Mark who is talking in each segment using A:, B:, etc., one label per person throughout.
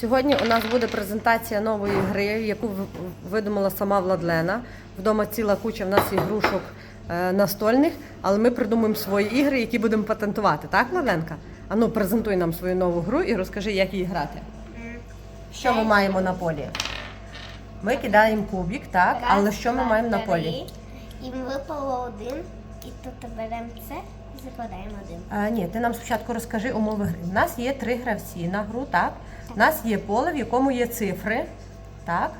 A: Сьогодні у нас буде презентація нової гри, яку видумала сама Владлена. Вдома ціла куча в нас ігрушок е, настольних, але ми придумаємо свої ігри, які будемо патентувати, так, Владленка? Ану, презентуй нам свою нову гру і розкажи, як її грати. Що ми маємо на полі? Ми кидаємо кубик, так, але що ми маємо на полі?
B: І випало один, і тут беремо це закладаємо один.
A: А, ні, ти нам спочатку розкажи умови гри. У нас є три гравці на гру, так? У нас є поле, в якому є цифри, так?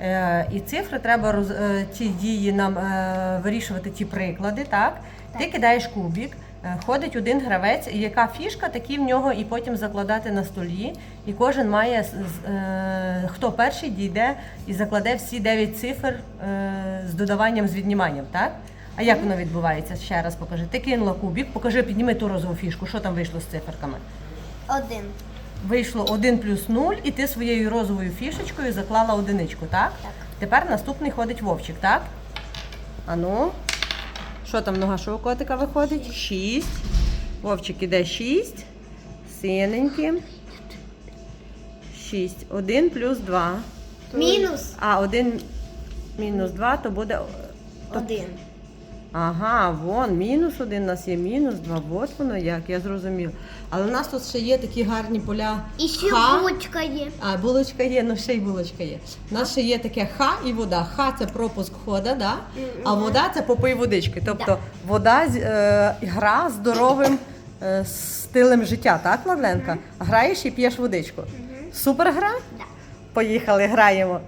A: Е, і цифри треба роз, е, ті дії нам е, вирішувати, ті приклади, так? Ти кидаєш кубик, е, ходить один гравець, і яка фішка, такі в нього і потім закладати на столі. І кожен має, з- з- е, хто перший дійде і закладе всі 9 цифр е, з додаванням, з відніманням, так? А як воно відбувається? Ще раз покажи. Ти кинула кубик, покажи, підніми ту розову фішку, що там вийшло з циферками.
B: Один.
A: Вийшло 1 плюс 0, і ти своєю розовою фішечкою заклала одиничку, так?
B: Так.
A: Тепер наступний ходить вовчик, так? Ану. Що там нога у котика виходить? 6. Вовчик іде 6. Синенький. 6. 1 плюс 2.
B: Мінус
A: А, 1 мінус 2, то буде.
B: один.
A: Ага, вон, мінус один у нас є, мінус два. От воно як, я зрозумів. Але у нас тут ще є такі гарні поля.
B: І ще
A: Ха.
B: булочка є.
A: А, булочка є, ну ще й булочка є. У нас ще є таке ха і вода. Ха це пропуск хода, да? а вода це попий водички. Тобто
B: Да.
A: вода е, гра здоровим е, стилем життя, так, Владленка? Граєш і п'єш водичку. Супер гра?
B: Да.
A: Поїхали, граємо.